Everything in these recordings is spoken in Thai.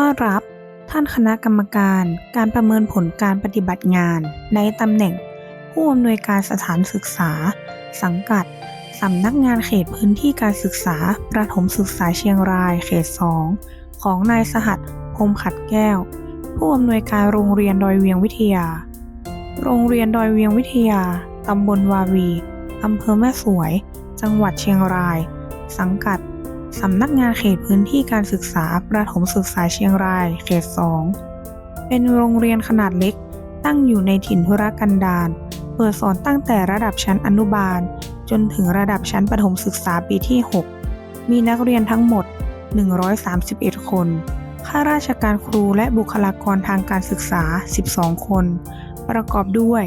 ต้อนรับ ท่านคณะกรรมการการประเมินผลการปฏิบัติงาน ในตำแหน่ง ผู้อำนวยการสถานศึกษา สังกัดสำนักงานเขตพื้นที่การศึกษา ประถมศึกษาเชียงรายเขต 2 ของนายสหัสพมขัดแก้ว ผู้อำนวยการโรงเรียนดอยเวียงวิทยา โรงเรียนดอยเวียงวิทยา ตำบลวาวี อำเภอแม่สวย จังหวัดเชียงราย สังกัด สำนักงานเขตพื้นที่การศึกษาประถมศึกษาเชียงราย เขต 2 เป็นโรงเรียนขนาดเล็ก ตั้งอยู่ในถิ่นธุรกันดารเปิดสอนตั้งแต่ระดับชั้นอนุบาล จนถึงระดับชั้นประถมศึกษาปีที่ 6 มีนักเรียนทั้งหมด 131 คน ข้าราชการครูและบุคลากรทางการศึกษา 12 คน ประกอบด้วย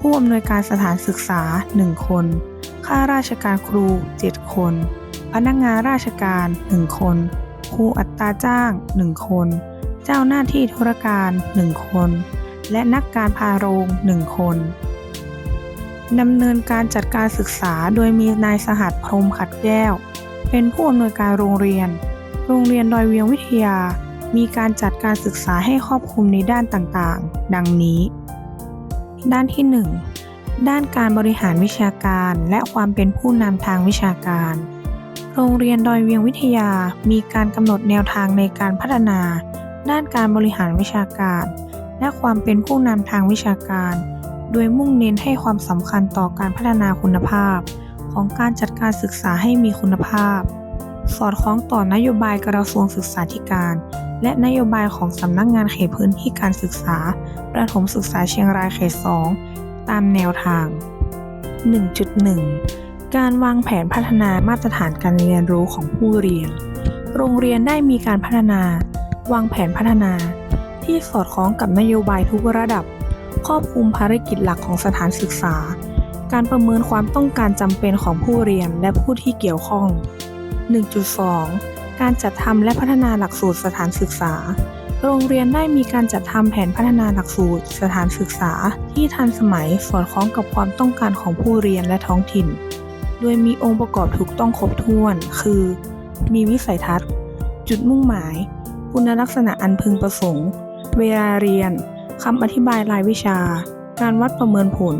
ผู้อำนวยการสถานศึกษา 1 คน ข้าราชการครู 7 คน พนักงานราชการ 1 คน ครูอัตราจ้าง 1 คน เจ้าหน้าที่ธุรการ 1 คน และนักการพาโรง 1 คนดำเนินการจัดการศึกษาโดยมีนายสหัสพรมขัดแก้ว เป็นผู้อำนวยการโรงเรียน โรงเรียนดอยเวียงวิทยา มีการจัดการศึกษาให้ครอบคลุมในด้านต่างๆ ดังนี้ ด้านที่ 1 ด้านการบริหารวิชาการและความเป็นผู้นำทางวิชาการ โรงเรียนดอยเวียงวิทยามีการกำหนดแนวทางในการพัฒนา ด้านการบริหารวิชาการ และความเป็นผู้นำทางวิชาการ โดยมุ่งเน้นให้ความสำคัญต่อการพัฒนาคุณภาพ ของการจัดการศึกษาให้มีคุณภาพ สอดคล้องต่อนโยบายกระทรวงศึกษาธิการ และนโยบายของสำนักงานเขตพื้นที่การศึกษา ประถมศึกษาเชียงรายเขต 2 ตามแนวทาง 1.1 การวางแผนพัฒนามาตรฐานการเรียนรู้ของผู้เรียน โรงเรียนได้มีการพัฒนา วางแผนพัฒนา ที่สอดคล้องกับนโยบายทุกระดับ ครอบคลุมภารกิจหลักของสถานศึกษา การประเมินความต้องการจำเป็นของผู้เรียนและผู้ที่เกี่ยวข้อง 1.2 การจัดทำและพัฒนาหลักสูตรสถานศึกษา โรงเรียนได้มีการจัดทำแผนพัฒนาหลักสูตร สถานศึกษา ที่ทันสมัยสอดคล้องกับความต้องการของผู้เรียนและท้องถิ่น โดยมีองค์ประกอบถูกต้องครบถ้วน คือ มีวิสัยทัศน์ จุดมุ่งหมาย คุณลักษณะอันพึงประสงค์ เวลาเรียนคำอธิบายรายวิชา การวัดประเมินผล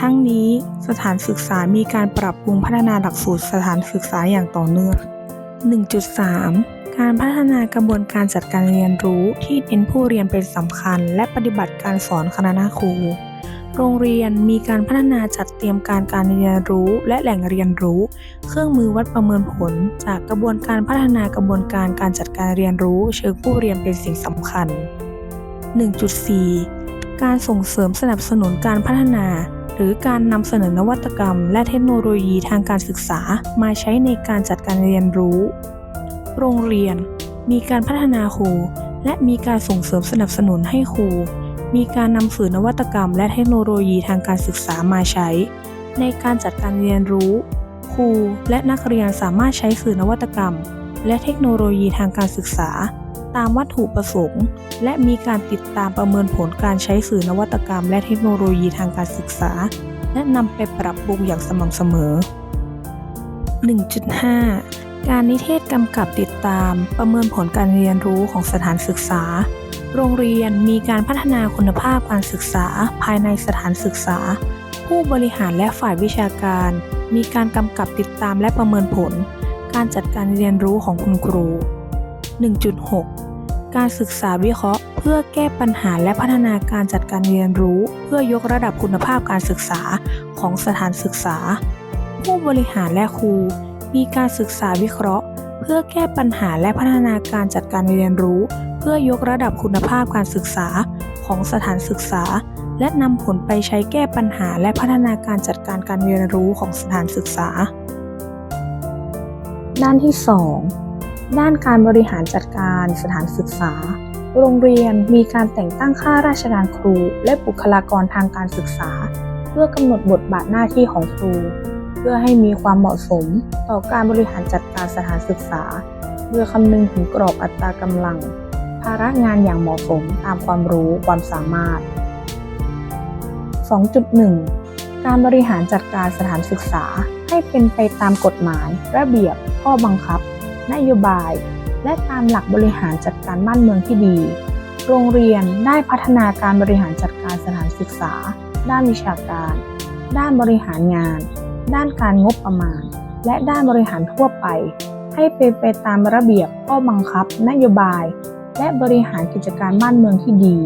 ทั้งนี้สถานศึกษามีการปรับปรุงพัฒนาหลักสูตรสถานศึกษาอย่างต่อเนื่อง 1.3การพัฒนากระบวนการจัดการเรียนรู้ที่เน้นผู้เรียนเป็นสำคัญ และปฏิบัติการสอนคณะครู โรงเรียนมีการพัฒนาจัดเตรียมการการเรียนรู้ และแหล่งเรียนรู้ เครื่องมือวัดประเมินผล จากกระบวนการพัฒนากระบวนการการจัดการเรียนรู้ เชิงผู้เรียนเป็นสิ่งสำคัญ 1.4 การส่งเสริมสนับสนุนการพัฒนา หรือการนำเสนอนวัตกรรม และเทคโนโลยีทางการศึกษามาใช้ในการจัดการเรียนรู้ โรงเรียน มีการพัฒนาครู และมีการส่งเสริมสนับสนุนให้ครู มีการนำสื่อนวัตกรรม และเทคโนโลยีทางการศึกษามาใช้ ในการจัดการเรียนรู้ ครูและนักเรียนสามารถใช้สื่อนวัตกรรม และเทคโนโลยีทางการศึกษา ตามวัตถุประสงค์ และมีการติดตามประเมินผลการใช้สื่อนวัตกรรม และเทคโนโลยีทางการศึกษา และนำไปปรับปรุงอย่างสม่ำเสมอ 1.5 การนิเทศกำกับติดตามประเมินผลการเรียนรู้ของสถานศึกษา โรงเรียนมีการพัฒนาคุณภาพการศึกษาภายในสถานศึกษา ผู้บริหารและฝ่ายวิชาการ มีการกำกับติดตามและประเมินผล การจัดการเรียนรู้ของคุณครู 1.6 การศึกษาวิเคราะห์ เพื่อแก้ปัญหาและพัฒนาการจัดการเรียนรู้ เพื่อยกระดับคุณภาพการศึกษาของสถานศึกษา ผู้บริหารและครู มีการศึกษาวิเคราะห์ เพื่อแก้ปัญหาและพัฒนาการจัดการเรียนรู้ เพื่อยกระดับคุณภาพการศึกษาของสถานศึกษา และนำผลไปใช้แก้ปัญหาและพัฒนาการจัดการการเรียนรู้ของสถานศึกษา ด้านที่ 2 ด้านการบริหารจัดการสถานศึกษา โรงเรียนมีการแต่งตั้งข้าราชการครู และบุคลากรทางการศึกษา เพื่อกำหนดบทบาทหน้าที่ของครู เพื่อให้มีความเหมาะสม ต่อการบริหารจัดการสถานศึกษาเพื่อคำนึงถึงกรอบอัตรากำลัง ภาระงานอย่างเหมาะสมตามความรู้ความสามารถ 2.1 การบริหารจัดการสถานศึกษาให้เป็นไปตามกฎหมาย ระเบียบ ข้อบังคับ นโยบาย และตามหลักบริหารจัดการบ้านเมืองที่ดี โรงเรียนได้พัฒนาการบริหารจัดการสถานศึกษา ด้านวิชาการ ด้านบริหารงาน ด้านการงบประมาณ และด้านบริหารทั่วไป ให้เป็นไปตามระเบียบ ข้อบังคับ นโยบาย และบริหารกิจการบ้านเมืองที่ดี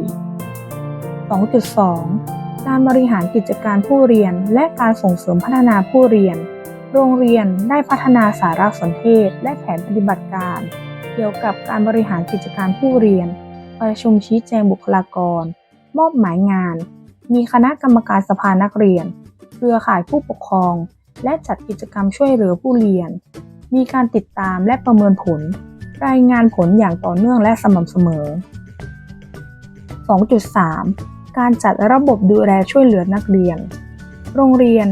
2.2 การบริหารกิจการผู้เรียน และการส่งเสริมพัฒนาผู้เรียน โรงเรียนได้พัฒนาสารสนเทศ และแผนปฏิบัติการ เกี่ยวกับการบริหารกิจการผู้เรียน ประชุมชี้แจงบุคลากร มอบหมายงาน มีคณะกรรมการสภานักเรียน เครือข่ายผู้ปกครอง และจัดกิจกรรมช่วยเหลือผู้เรียน มีการติดตามและประเมินผล รายงานผลอย่างต่อเนื่องและสม่ำเสมอ 2.3 การจัดระบบดูแลช่วยเหลือนักเรียน โรงเรียน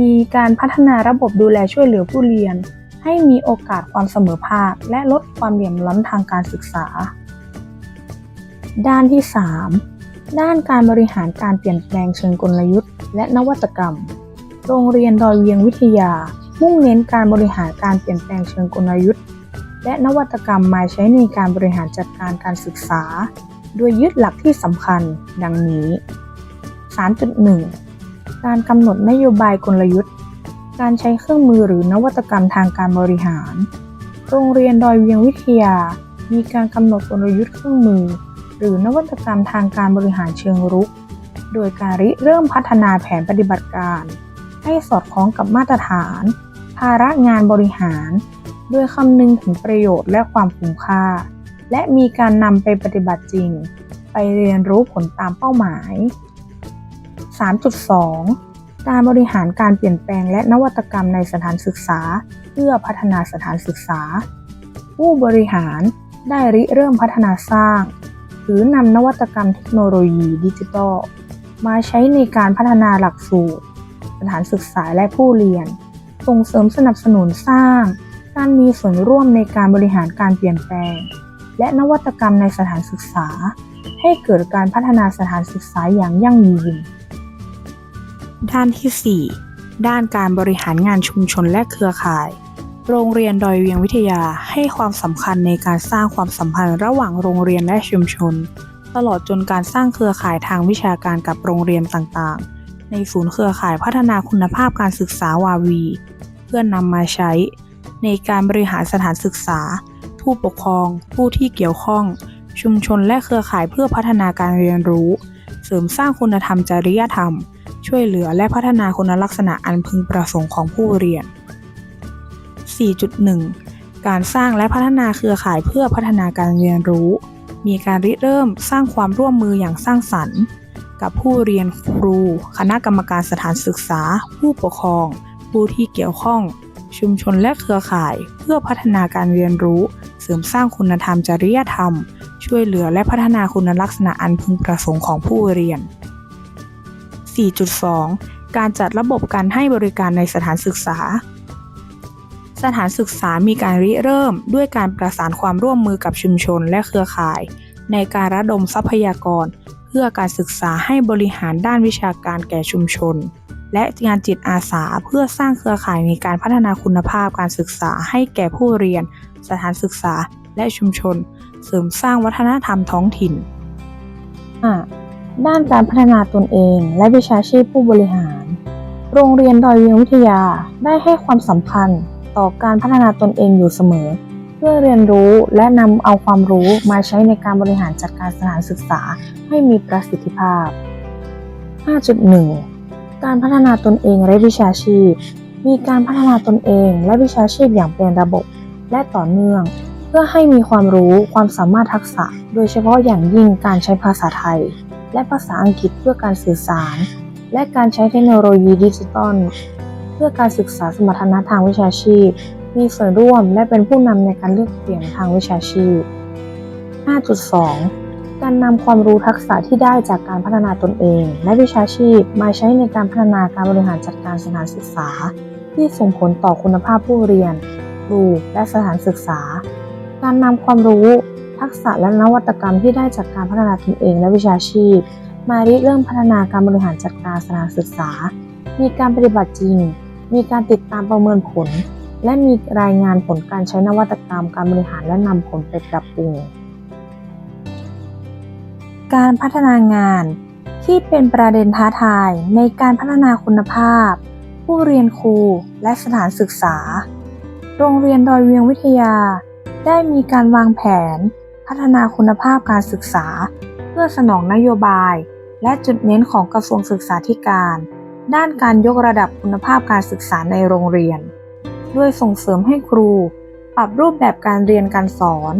มีการพัฒนาระบบดูแลช่วยเหลือผู้เรียน ให้มีโอกาสความเสมอภาค และลดความเหลื่อมล้ำทางการศึกษา ด้านที่ 3 ด้านการบริหารการเปลี่ยนแปลงเชิงกลยุทธ์ และนวัตกรรม โรงเรียนดอยเวียงวิทยา มุ่งเน้นการบริหารการเปลี่ยนแปลงเชิงกลยุทธ์ และนวัตกรรมมาใช้ในการบริหารจัดการการศึกษา โดยยึดหลักที่สำคัญ ดังนี้ 3.1 การกำหนดนโยบายกลยุทธ์ การใช้เครื่องมือหรือนวัตกรรมทางการบริหาร โรงเรียนดอยเวียงวิทยา มีการกำหนดกลยุทธ์เครื่องมือ หรือนวัตกรรมทางการบริหารเชิงรุก โดยการริเริ่มพัฒนาแผนปฏิบัติการ ให้สอดคล้องกับมาตรฐาน ภาระงานบริหาร โดยคำนึงถึงประโยชน์และความคุ้มค่า และมีการนำไปปฏิบัติจริง ไปเรียนรู้ผลตามเป้าหมาย 3.2 การบริหารการเปลี่ยนแปลงและนวัตกรรมในสถานศึกษา เพื่อพัฒนาสถานศึกษา ผู้บริหารได้ริเริ่มพัฒนาสร้าง หรือนำนวัตกรรมเทคโนโลยีดิจิทัล มาใช้ในการพัฒนาหลักสูตร สถานศึกษาและผู้เรียน ส่งเสริมสนับสนุนสร้าง การมีส่วนร่วมในการบริหารการเปลี่ยนแปลง และนวัตกรรมในสถานศึกษา ให้เกิดการพัฒนาสถานศึกษาอย่างยั่งยืน ด้านที่ 4 ด้านการบริหารงานชุมชนและเครือข่าย โรงเรียนดอยเวียงวิทยาให้ความสำคัญในการสร้างความสัมพันธ์ระหว่างโรงเรียนและชุมชน ตลอดจนการสร้างเครือข่ายทางวิชาการกับโรงเรียนต่างๆ ในศูนย์เครือข่ายพัฒนาคุณภาพการศึกษาวาวี เพื่อนำมาใช้ ในการบริหารสถานศึกษา ผู้ปกครอง ผู้ที่เกี่ยวข้อง ชุมชนและเครือข่ายเพื่อพัฒนาการเรียนรู้ เสริมสร้างคุณธรรมจริยธรรม ช่วยเหลือและพัฒนาคุณลักษณะอันพึงประสงค์ของผู้เรียน 4.1 การสร้างและพัฒนาเครือข่ายเพื่อพัฒนาการเรียนรู้ มีการริเริ่มสร้างความร่วมมืออย่างสร้างสรรค์กับผู้เรียนครู คณะกรรมการสถานศึกษา ผู้ปกครอง ผู้ที่เกี่ยวข้อง ชุมชนและเครือข่าย เพื่อพัฒนาการเรียนรู้ เสริมสร้างคุณธรรมจริยธรรม ช่วยเหลือและพัฒนาคุณลักษณะอันพึงประสงค์ของผู้เรียน 4.2 การจัดระบบการให้บริการในสถานศึกษา สถานศึกษามีการริเริ่มด้วยการประสานความร่วมมือกับชุมชนและเครือข่าย ในการระดมทรัพยากร เพื่อการศึกษาให้บริหารด้านวิชาการแก่ชุมชน และงานจิตอาสาเพื่อสร้างเครือข่ายในการพัฒนาคุณภาพการศึกษาให้แก่ผู้เรียน สถานศึกษาและชุมชน เสริมสร้างวัฒนธรรมท้องถิ่น ด้านการพัฒนาตนเองและวิชาชีพผู้บริหาร โรงเรียนดอยเวียงวิทยาได้ให้ความสำคัญต่อการพัฒนาตนเองอยู่เสมอ เพื่อเรียนรู้และนำเอาความรู้มาใช้ในการบริหารจัดการสถานศึกษาให้มีประสิทธิภาพ 5.1 การพัฒนาตนเองและวิชาชีพ มีการพัฒนาตนเองและวิชาชีพอย่างเป็นระบบ และต่อเนื่อง เพื่อให้มีความรู้ความสามารถทักษะ โดยเฉพาะอย่างยิ่งการใช้ภาษาไทย และภาษาอังกฤษเพื่อการสื่อสาร และการใช้เทคโนโลยีดิจิตอลเพื่อการศึกษาสมรรถนะทางวิชาชีพ มีส่วนร่วมและเป็นผู้นำในการเลือกเปลี่ยนทางวิชาชีพ 5.2 การนำความรู้ทักษะที่ได้จากการพัฒนาตนเอง และวิชาชีพมาใช้ในการพัฒนาการบริหารจัดการสถานศึกษา ที่ส่งผลต่อคุณภาพผู้เรียน ครู และสถานศึกษา การนำความรู้ ทักษะและนวัตกรรมที่ได้จากการพัฒนาตนเองและวิชาชีพ มาริเริ่มพัฒนาการบริหารจัดการสถานศึกษา มีการปฏิบัติจริง มีการติดตามประเมินผล และมีรายงานผลการใช้นวัตกรรมการบริหารและนำผลไปปรับปรุง การพัฒนางาน ที่เป็นประเด็นท้าทายในการพัฒนาคุณภาพ ผู้เรียนครูและสถานศึกษา โรงเรียนดอยเวียงวิทยา ได้มีการวางแผน พัฒนาคุณภาพการศึกษา เพื่อสนองนโยบาย และจุดเน้นของกระทรวงศึกษาธิการ ด้านการยกระดับคุณภาพการศึกษาในโรงเรียน ด้วยส่งเสริมให้ครูปรับรูปแบบการเรียนการสอน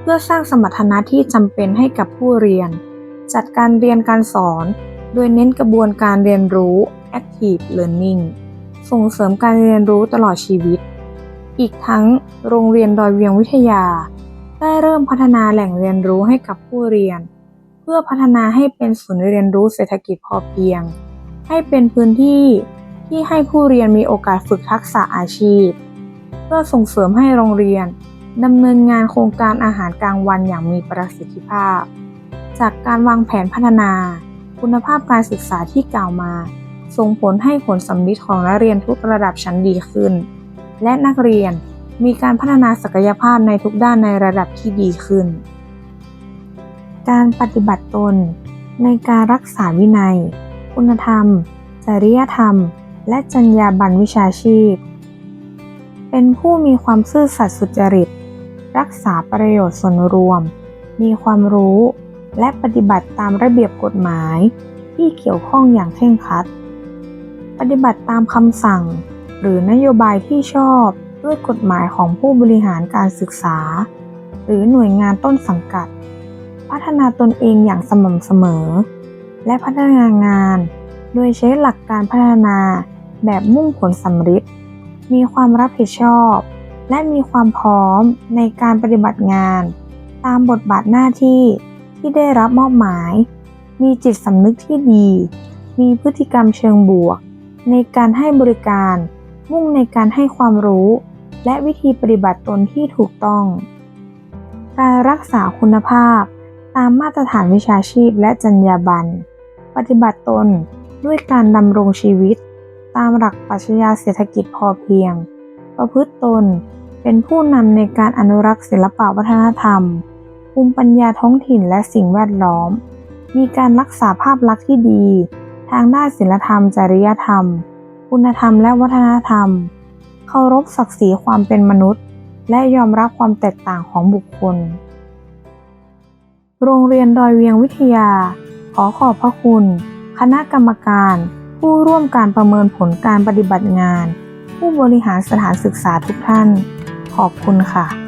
เพื่อสร้างสมรรถนะที่จำเป็นให้กับผู้เรียน จัดการเรียนการสอน โดยเน้นกระบวนการเรียนรู้ active learning ส่งเสริมการเรียนรู้ตลอดชีวิต อีกทั้งโรงเรียนดอยเวียงวิทยา ได้เริ่มพัฒนาแหล่งเรียนรู้ให้กับผู้เรียน เพื่อพัฒนาให้เป็นศูนย์เรียนรู้เศรษฐกิจพอเพียง ให้เป็นพื้นที่ที่ให้ผู้เรียนมีโอกาสฝึกทักษะอาชีพ เพื่อส่งเสริมให้โรงเรียนดำเนินงานโครงการอาหารกลางวันอย่างมีประสิทธิภาพ จากการวางแผนพัฒนา คุณภาพการศึกษาที่กล่าวมา ส่งผลให้ผลสำลิดของนักเรียนทุกระดับชั้นดีขึ้น และนักเรียนมีการพัฒนาศักยภาพในทุกด้านในระดับที่ดีขึ้น การปฏิบัติตน ในการรักษาวินัย คุณธรรม จริยธรรม และจรรยาบรรณวิชาชีพ เป็นผู้มีความซื่อสัตย์สุจริต รักษาประโยชน์ส่วนรวม มีความรู้ และปฏิบัติตามระเบียบกฎหมายที่เกี่ยวข้องอย่างเคร่งครัด ปฏิบัติตามคำสั่ง หรือนโยบายที่ชอบด้วยกฎหมายของผู้บริหารการศึกษา หรือหน่วยงานต้นสังกัด พัฒนาตนเองอย่างสม่ำเสมอ และพัฒนางาน โดยใช้หลักการพัฒนาแบบมุ่งผลสำฤทธิ์มีความรับผิดชอบ และมีความพร้อมในการปฏิบัติงาน ตามบทบาทหน้าที่ ที่ได้รับมอบหมาย มีจิตสำนึกที่ดี มีพฤติกรรมเชิงบวก ในการให้บริการ มุ่งในการให้ความรู้ และวิธีปฏิบัติตนที่ถูกต้อง การรักษาคุณภาพ ตามมาตรฐานวิชาชีพและจรรยาบรรณปฏิบัติตนด้วยการดำรงชีวิต ตามหลักปรัชญาเศรษฐกิจพอเพียง ประพฤติตนเป็นผู้นำในการอนุรักษ์ศิลปวัฒนธรรม ภูมิปัญญาท้องถิ่นและสิ่งแวดล้อม มีการรักษาภาพลักษณ์ที่ดี ทางด้านศิลธรรม จริยธรรม คุณธรรมและวัฒนธรรม เคารพศักดิ์ศรีความเป็นมนุษย์ และยอมรับความแตกต่างของบุคคล โรงเรียนดอยเวียงวิทยา ขอขอบพระคุณ คณะกรรมการ ผู้ร่วมการประเมินผลการปฏิบัติงาน ผู้บริหารสถานศึกษาทุกท่าน ขอบคุณค่ะ